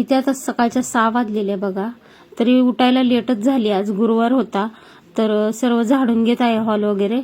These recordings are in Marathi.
इथे आता सकाळच्या सहा वाजलेले बघा. तरी उठायला लेटच झाली. आज गुरुवार होता. तर सर्व झाडून घेत आहे हॉल वगैरे.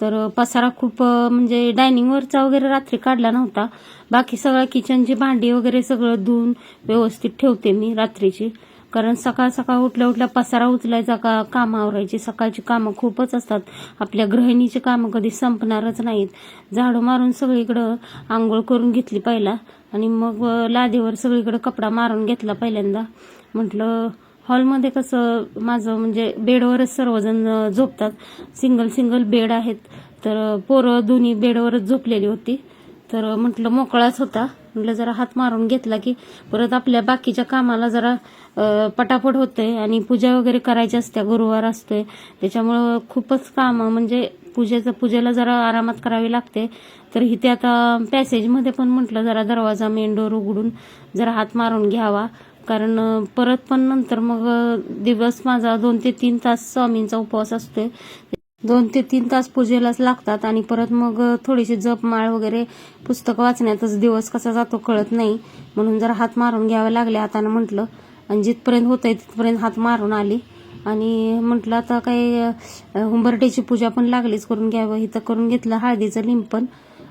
तर पसारा खूप म्हणजे डायनिंगवरचा वगैरे रात्री काढला नव्हता. बाकी सगळं किचनची भांडी वगैरे सगळं धुवून व्यवस्थित ठेवते मी रात्रीची. कारण सकाळ सकाळ उठल्या उठल्या पसारा उचलायचा का कामं आवरायची सकाळची कामं खूपच असतात. आपल्या गृहिणीची कामं कधी संपणारच नाहीत. झाडू मारून सगळीकडं आंघोळ करून घेतली पहिला आणि मग लादीवर सगळीकडं कपडा मारून घेतला पहिल्यांदा. म्हटलं हॉलमध्ये कसं माझं म्हणजे बेडवरच सर्वजण झोपतात. सिंगल सिंगल बेड आहेत. तर पोरं दोन्ही बेडवरच झोपलेली होती. तर म्हटलं मोकळाच होता. म्हटलं जरा हात मारून घेतला की परत आपल्या बाकीच्या कामाला जरा पटापट होतंय आणि पूजा वगैरे करायची असते गुरुवार असतोय. त्याच्यामुळं खूपच काम म्हणजे पूजेचं पूजेला जरा आरामात करावी लागते. तर इथे आता पॅसेजमध्ये पण म्हटलं जरा दरवाजा मेन डोर उघडून जरा हात मारून घ्यावा. कारण परत पण नंतर मग दिवस माझा दोन ते तीन तास स्वामींचा उपवास असतोय. दोन ते तीन तास पूजेलाच लागतात आणि परत मग थोडीशी जप माळ वगैरे पुस्तक वाचण्यातच दिवस कसा जातो कळत नाही. म्हणून जर हात मारून घ्यावे लागले हातानं म्हटलं. आणि जिथपर्यंत होतंय तिथपर्यंत हात मारून आली. आणि म्हटलं आता काही हुंबरटेची पूजा पण लागलीच करून घ्यावं. इथं करून घेतलं हळदीचं लिंपण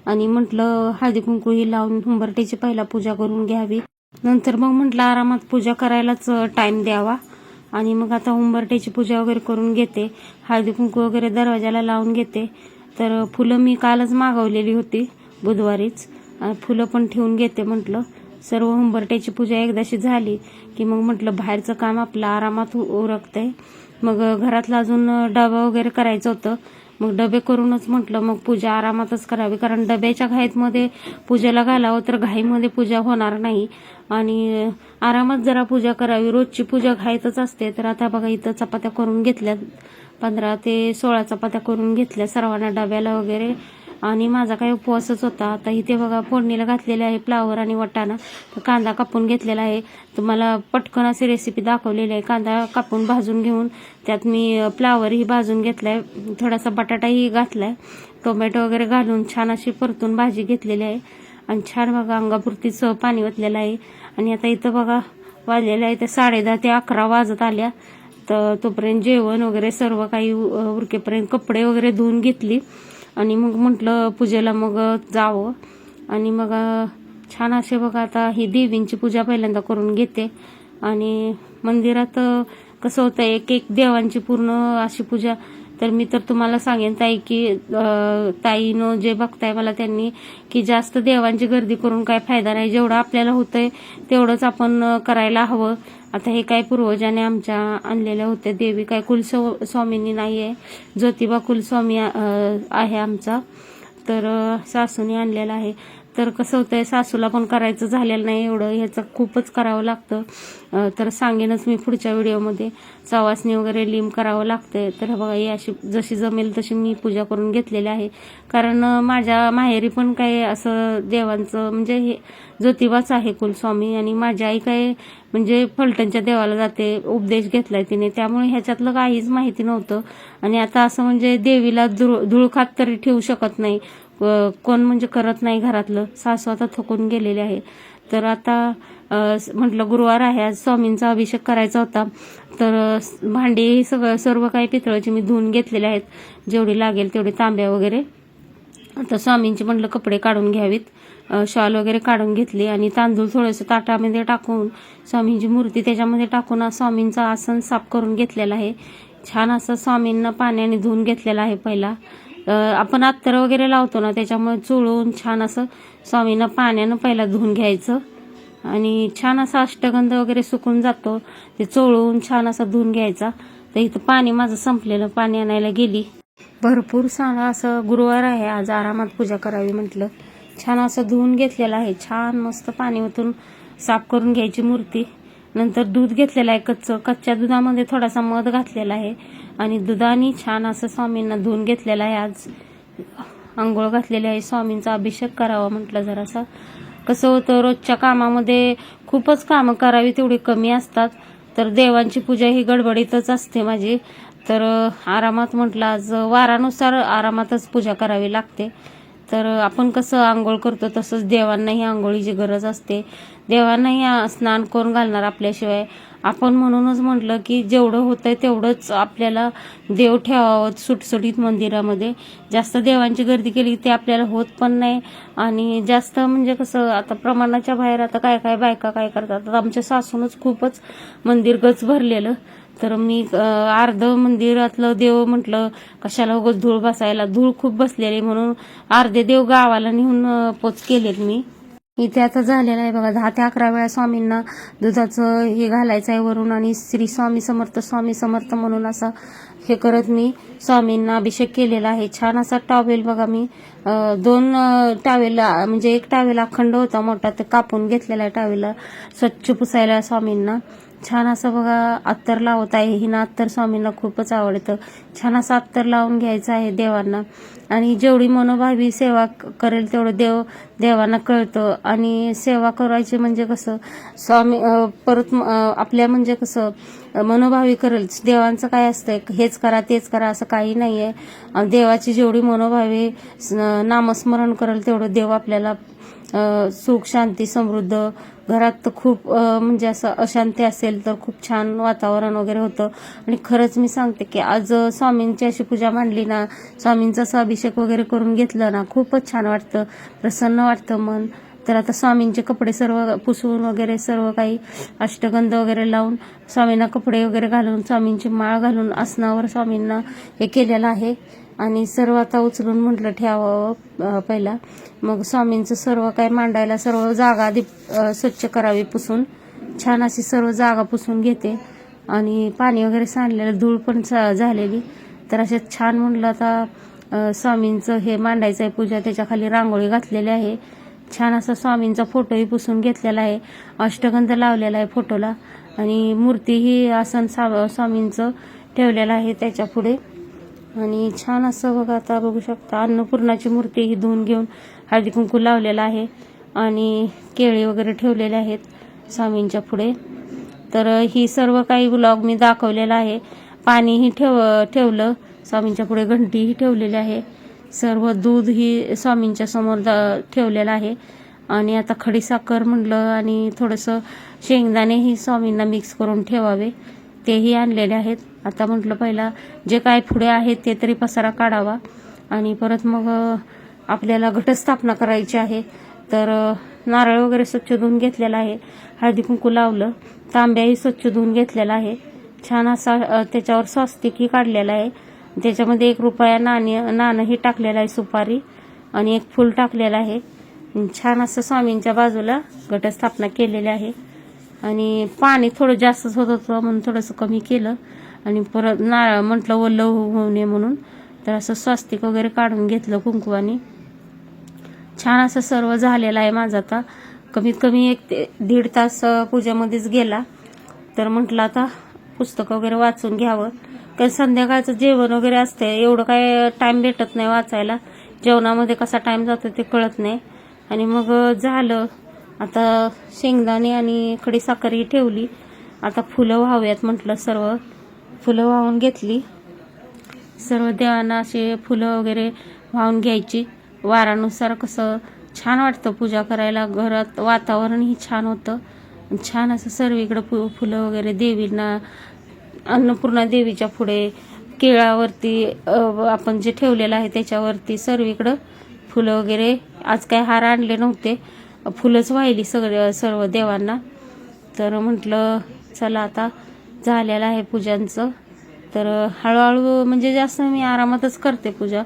आणि म्हटलं हळदी कुंकू ही लावून हुंबरटेची पहिला पूजा करून घ्यावी. नंतर मग म्हटलं आरामात पूजा करायलाच टाइम द्यावा. आणि मग आता उंबरट्याची पूजा वगैरे करून घेते. हळदी कुंकू वगैरे दरवाजाला लावून घेते. तर फुलं मी कालच मागवलेली होती बुधवारीच. फुलं पण ठेवून घेते म्हटलं. सर्व उंबरट्याची पूजा एकदाशी झाली की मग म्हटलं बाहेरचं काम आपलं आरामात उरकतं उरकतंय. मग घरातलं अजून डबा वगैरे करायचं होतं. मग डबे करूनच म्हटलं मग पूजा आरामातच करावी. कारण डब्याच्या घाईतमध्ये पूजेला घालावं तर घाईमध्ये पूजा होणार नाही. आणि आरामात जरा पूजा करावी. रोजची पूजा घाईतच असते. तर आता बघा इथं चपात्या करून घेतल्या पंधरा ते सोळा चपात्या करून घेतल्या सर्वांना डब्याला वगैरे. आणि माझा काही उपवासच होता. आता इथे बघा फोडणीला घातलेले आहे फ्लावर आणि वटाणा. कांदा कापून घेतलेला आहे. तुम्हाला पटकन अशी रेसिपी दाखवलेली आहे. कांदा कापून भाजून घेऊन त्यात मी फ्लावरही भाजून घेतलाय. थोडासा बटाटाही घातलाय. टोमॅटो वगैरे घालून छान अशी परतून भाजी घेतलेली आहे. आणि छान बघा अंगापुरतीच पाणी ओतलेलं आहे. आणि आता इथं बघा वाजलेलं आहे. ते साडेदहा ते अकरा वाजत आल्या. तर तोपर्यंत जेवण वगैरे सर्व काही उरकेपर्यंत कपडे वगैरे धुवून घेतली. आणि मग म्हटलं पूजेला मग जावं. आणि मग छान असे बघा आता ही देवींची पूजा पहिल्यांदा करून घेते. आणि मंदिरात कसं होतं एक एक देवांची पूर्ण अशी पूजा तर मी तर तुम्हाला सांगेन ताई की ताईनो जे बघताय मला त्यांनी की जास्त देवांची गर्दी करून काय फायदा नाही. जेवढं आपल्याला होतंय तेवढंच आपण करायला हवं. आता हे काय पूर्वजाने आमच्या आणलेल्या होत्या. देवी काय कुलस्व स्वामींनी नाही आहे ज्योतिबा कुलस्वामी आहे आमचा. तर सासूने आणलेला आहे. तर कसं होतंय सासूला पण करायचं झालेलं नाही एवढं. ह्याचं खूपच करावं लागतं. तर सांगेनच मी पुढच्या व्हिडिओमध्ये. चवासणी वगैरे लिंब करावं लागतंय. तर बघा ही अशी जशी जमेल तशी मी पूजा करून घेतलेली आहे. कारण माझ्या माहेरी पण काही असं देवांचं म्हणजे हे ज्योतिबाच आहे कुलस्वामी. आणि माझी आई काय म्हणजे फलटणच्या देवाला जाते उपदेश घेतलाय तिने. त्यामुळे ह्याच्यातलं काहीच माहिती नव्हतं. आणि आता असं म्हणजे देवीला धुळ धुळखात तरी ठेवू शकत नाही. कोण म्हणजे करत नाही घरातलं. सासू आता थकून गेलेले आहे. तर आता म्हटलं गुरुवार आहे आज स्वामींचा अभिषेक करायचा होता. तर अ, भांडी सगळं सर्व काही पितळाची मी धुवून घेतलेले आहेत. जेवढी लागेल तेवढी तांब्या वगैरे. आता स्वामींचे म्हटलं कपडे काढून घ्यावीत. शॉल वगैरे काढून घेतली आणि तांदूळ थोडंसं ताटामध्ये टाकून स्वामींची मूर्ती त्याच्यामध्ये टाकून आज स्वामींचं आसन साफ करून घेतलेलं आहे. छान असं स्वामींना पाण्याने धुवून घेतलेलं आहे पहिला. आपण अत्तर वगैरे लावतो ना त्याच्यामुळे चुळून छान असं स्वामींना पाण्यानं पहिला धुवून घ्यायचं. आणि छान असा अष्टगंध वगैरे सुकून जातो. ते चोळून छान असा धुवून घ्यायचा. तर इथं पाणी माझं संपलेलं पाणी आणायला गेली. भरपूर सांगा असं गुरुवार आहे आज आरामात पूजा करावी म्हटलं. छान असं धुवून घेतलेलं आहे. छान मस्त पाणी ओतून साफ करून घ्यायची मूर्ती. नंतर दूध घेतलेलं आहे कच्चं. कच्च्या दुधामध्ये थोडासा मध घातलेला आहे. आणि दुधाने छान असं स्वामींना धुवून घेतलेलं आहे. आज आंघोळ घातलेली आहे. स्वामींचा अभिषेक करावा म्हटलं जरासा. कसं होतं रोजच्या कामामध्ये खूपच कामं करावी तेवढी कमी असतात. तर देवांची पूजा ही गडबडीतच असते माझी. तर आरामात म्हटलं आज वारानुसार आरामातच पूजा करावी लागते. तर आपण कसं आंघोळ करतो तसंच देवांनाही आंघोळीची गरज असते. देवांनाही स्नान करून घालणार आपल्याशिवाय. आपण म्हणूनच म्हटलं की जेवढं होतंय तेवढंच आपल्याला देव ठेवावं सुटसुटीत मंदिरामध्ये. जास्त देवांची गर्दी केली ते आपल्याला होत पण नाही. आणि जास्त म्हणजे कसं आता प्रमाणाच्या बाहेर आता काय काय बायका काय करतात? आमच्या सासूनच खूपच मंदिर गच भरलेलं. तर मी अर्ध मंदिरातलं देव म्हटलं कशाला उगच धूळ बसायला? धूळ खूप बसलेली म्हणून अर्धे देव गावाला नेऊन पोच केलेत मी. इथे आता झालेलं आहे बघा दहा ते अकरा वेळा स्वामींना दुधाचं हे घालायचं आहे वरून आणि श्री स्वामी समर्थ स्वामी समर्थ म्हणून असं हे करत मी स्वामींना अभिषेक केलेला आहे. छान असा टॉवेल बघा मी. दोन अं, टावेल म्हणजे एक टावेल अखंड होता मोठा ते कापून घेतलेला आहे टावेला स्वच्छ पुसायला स्वामींना. छान असं बघा अत्तर लावत आहे. हिना अत्तर स्वामींना खूपच आवडतं. छान असं अत्तर लावून घ्यायचं आहे देवांना. आणि जेवढी मनोभावी सेवा करेल तेवढं देव देवांना कळतं. आणि सेवा करायची म्हणजे कसं स्वामी परत आपल्या म्हणजे कसं मनोभावी करेल. देवांचं काय असतं हेच करा तेच करा असं काही नाही आहे देवाची जेवढी मनोभावी नामस्मरण करेल तेवढं देव आपल्याला सुख शांती समृद्ध. घरात तर खूप म्हणजे असं अशांती असेल तर खूप छान वातावरण वगैरे होतं. आणि खरंच मी सांगते की आज स्वामींची अशी पूजा मांडली ना स्वामींचा असं अभिषेक वगैरे करून घेतलं ना खूपच छान वाटतं. प्रसन्न वाटतं मन. तर आता स्वामींचे कपडे सर्व पुसवून वगैरे सर्व काही अष्टगंध वगैरे लावून स्वामींना कपडे वगैरे घालून स्वामींची माळ घालून आसनावर स्वामींना हे केलेलं आहे. आणि सर्व आता उचलून म्हटलं ठेवावं पहिला. मग स्वामींचं सर्व काय मांडायला सर्व जागा आधी स्वच्छ करावी पुसून. छान अशी सर्व जागा पुसून घेते. आणि पाणी वगैरे सांडलेलं धूळ पण झालेली. तर असे छान म्हटलं आता स्वामींचं हे मांडायचं आहे पूजा. त्याच्याखाली रांगोळी घातलेली आहे. छान असा स्वामींचा फोटोही पुसून घेतलेला आहे. अष्टगंध लावलेला आहे फोटोला. आणि मूर्तीही आसन सा स्वामींचं ठेवलेलं आहे त्याच्या पुढे. आणि छान असं बघा आता बघू शकता अन्नपूर्णाची मूर्ती ही धुवून घेऊन हळदी कुंकू लावलेला आहे आणि केळी वगैरे ठेवलेले आहेत स्वामींच्या पुढे. तर ही सर्व काही ब्लॉग मी दाखवलेला आहे. पाणीही ठेव ठेवलं स्वामींच्या पुढे घंटीही ठेवलेली आहे. सर्व दूध ही स्वामींच्या समोर दा- ठेवलेलं आहे. आणि आता खडीसाखर म्हटलं आणि थोडंसं शेंगदाणेही स्वामींना मिक्स करून ठेवावे. तेही आणलेले आहेत. आता म्हटलं पहिला जे काय पुढे आहेत ते तरी पसारा काढावा. आणि परत मग आपल्याला घटस्थापना करायची आहे. तर नारळ वगैरे स्वच्छ धुवून घेतलेला आहे. हळदी कुंकू लावलं. तांब्याही स्वच्छ धुवून घेतलेला आहे. छान असा त्याच्यावर स्वास्तिकही काढलेला आहे. त्याच्यामध्ये एक रुपया नाणी नाणंही टाकलेलं आहे सुपारी आणि एक फूल टाकलेलं आहे. छान असं स्वामींच्या बाजूला घटस्थापना केलेली आहे. आणि पाणी थोडं जास्तच होत होतं म्हणून थोडंसं कमी केलं. आणि परत नारळ म्हटलं ओलं होऊ नये म्हणून. तर असं स्वास्तिक वगैरे काढून घेतलं कुंकवानी छान असं सर्व झालेलं आहे माझं आता. कमीत कमी एक ते दीड तास पूजेमध्येच गेला. तर म्हटलं आता पुस्तकं वगैरे वाचून घ्यावं. कारण संध्याकाळचं जेवण वगैरे असते एवढं काय टाईम भेटत नाही वाचायला. जेवणामध्ये कसा टाईम जातो ते कळत नाही. आणि मग झालं. आता शेंगदाणे आणि खडीसाखरही ठेवली. आता फुलं व्हाव्यात म्हटलं सर्व. फुलं वाहून घेतली. सर्व देवांना असे फुलं वगैरे वाहून घ्यायची. वारानुसार कसं छान वाटतं पूजा करायला. घरात वातावरणही छान होतं. छान असं सर्वीकडं फु फुलं वगैरे देवींना अन्नपूर्णा देवीच्या पुढे केळावरती आपण जे ठेवलेलं आहे त्याच्यावरती सर्वीकडं फुलं वगैरे. आज काय हार आणले नव्हते. फुलंच वाहिली सगळे सर्व देवांना. तर म्हटलं चला आता झालेलं आहे पूजांचं. तर हळूहळू म्हणजे जास्त मी आरामातच करते पूजा.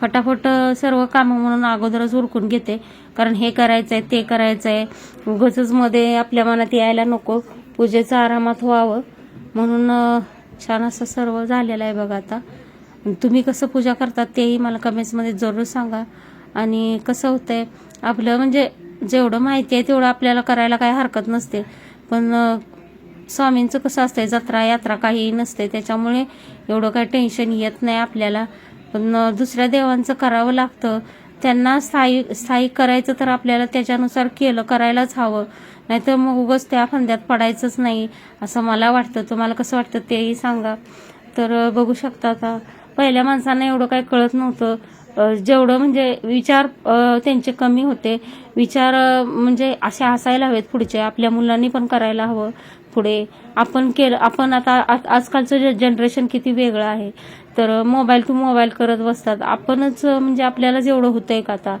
फटाफट सर्व कामं म्हणून अगोदरच उरकून घेते. कारण हे करायचं आहे ते करायचं आहे उगाचच मध्ये आपल्या मनात यायला नको. पूजेचं आरामात व्हावं. म्हणून छान असं सर्व झालेलं आहे बघा आता. तुम्ही कसं पूजा करतात तेही मला कमेंट्समध्ये जरूर सांगा. आणि कसं होतंय आपलं म्हणजे जेवढं माहिती आहे तेवढं आपल्याला करायला काही हरकत नसते. पण स्वामींचं कसं असतंय जत्रा यात्रा काही नसते त्याच्यामुळे एवढं काही टेन्शन येत नाही आपल्याला. पण दुसऱ्या देवांचं करावं लागतं. त्यांना स्थायी स्थायी करायचं तर आपल्याला त्याच्यानुसार केलं करायलाच हवं. नाहीतर मग उगच त्या फंद्यात पडायचंच नाही असं मला वाटतं. तुम्हाला कसं वाटतं तेही सांगा. तर बघू शकता आता. पहिल्या माणसांना एवढं काही कळत नव्हतं. जेवढं म्हणजे विचार त्यांचे कमी होते. विचार म्हणजे असे असायला हवेत पुढचे. आपल्या मुलांनी पण करायला हवं पुढे. आपण केलं आपण आता आजकालचं जे जनरेशन किती वेगळं आहे. तर मोबाईल टू मोबाईल करत बसतात. आपणच म्हणजे आपल्याला जेवढं होतंय का आता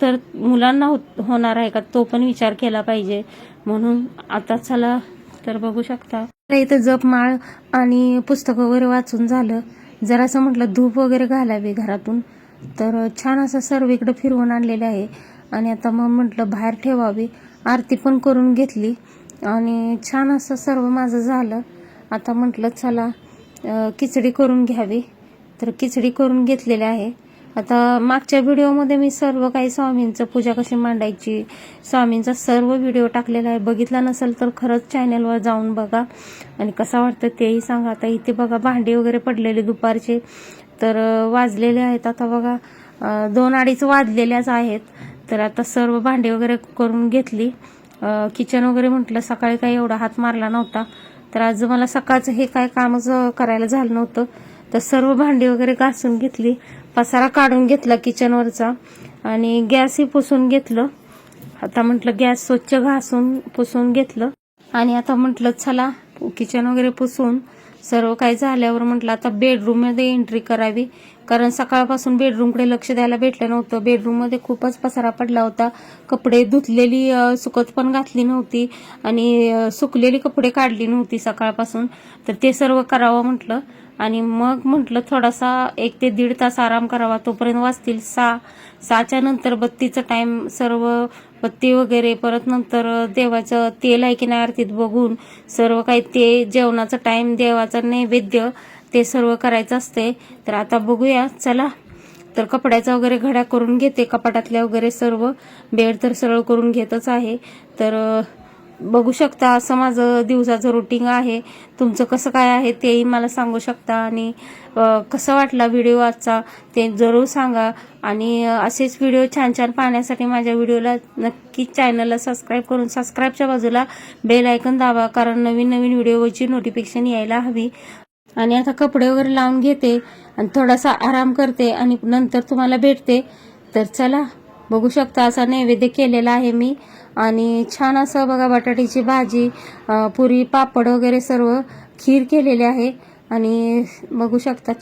तर मुलांना हो होणार आहे का? तो पण विचार केला पाहिजे. म्हणून आता चला तर बघू शकता. इथं इथं जपमाळ आणि पुस्तकं वगैरे वाचून झालं. जरासं म्हटलं धूप वगैरे घालावी घरातून. तर छान असं सर्व इकडं फिरवून आणलेलं आहे. आणि आता मग म्हटलं बाहेर ठेवावी. आरती पण करून घेतली. आणि छान असं सर्व माझं झालं. आता म्हटलं चला खिचडी करून घ्यावी. तर खिचडी करून घेतलेली आहे. आता मागच्या व्हिडिओमध्ये मी सर्व काही स्वामींचं पूजा कशी मांडायची स्वामींचा सर्व व्हिडिओ टाकलेला आहे. बघितला नसेल तर खरंच चॅनलवर जाऊन बघा. आणि कसा वाटतं तेही सांगा. आता इथे बघा भांडी वगैरे पडलेले दुपारचे. तर वाजलेले आहेत. आता बघा दोन अडीच वाजलेल्याच आहेत. तर आता सर्व भांडी वगैरे करून घेतली. किचन वगैरे म्हटलं सकाळी काही एवढा हात मारला नव्हता. तर आज मला सकाळचं हे काय कामच करायला झालं नव्हतं. तर सर्व भांडी वगैरे घासून घेतली. पसारा काढून घेतला किचनवरचा आणि गॅसही पुसून घेतलं. आता म्हटलं गॅस स्वच्छ घासून पुसून घेतलं. आणि आता म्हटलं चला किचन वगैरे पुसून सर्व काही झाल्यावर म्हटलं आता बेडरूममध्ये एंट्री करावी. कारण सकाळपासून बेडरूमकडे लक्ष द्यायला भेटलं नव्हतं. बेडरूममध्ये खूपच पसारा पडला होता. कपडे धुतलेली सुकत पण घातली नव्हती. आणि सुकलेली कपडे काढली नव्हती सकाळपासून. तर ते सर्व करावं म्हटलं. आणि मग म्हटलं थोडासा एक ते दीड तास आराम करावा. तोपर्यंत वाचतील सहा. सहाच्या नंतर बत्तीचं टाइम सर्व बत्ती वगैरे परत नंतर देवाचं तेल आहे की नाही आरतीत बघून सर्व काही ते जेवणाचं टाइम देवाचं नैवेद्य ते सर्व करायचं असते. तर आता बघूया चला. तर कपड्याचा वगैरे घड्या करून घेते. कपाटातल्या वगैरे सर्व बेड तर सरळ करून घेतच आहे. तर बघू शकता असं माझं दिवसाचं रुटीन आहे. तुमचं कसं काय आहे तेही मला सांगू शकता. आणि कसं वाटला व्हिडिओ आजचा ते जरूर सांगा. आणि असेच व्हिडिओ छान छान पाहण्यासाठी माझ्या व्हिडिओला नक्कीच चॅनलला सबस्क्राईब करून सबस्क्राईबच्या बाजूला बेल ऐकन दाबा. कारण नवीन नवीन व्हिडिओची नोटिफिकेशन यायला हवी. आणि आता कपडे वगैरे लावून घेते आणि थोडासा आराम करते आणि नंतर तुम्हाला भेटते. तर चला बघू शकता असा नैवेद्य केलेला आहे मी. आणि छान असं बघा बटाट्याची भाजी पुरी पापड वगैरे सर्व खीर केलेली आहे. आणि बघू शकता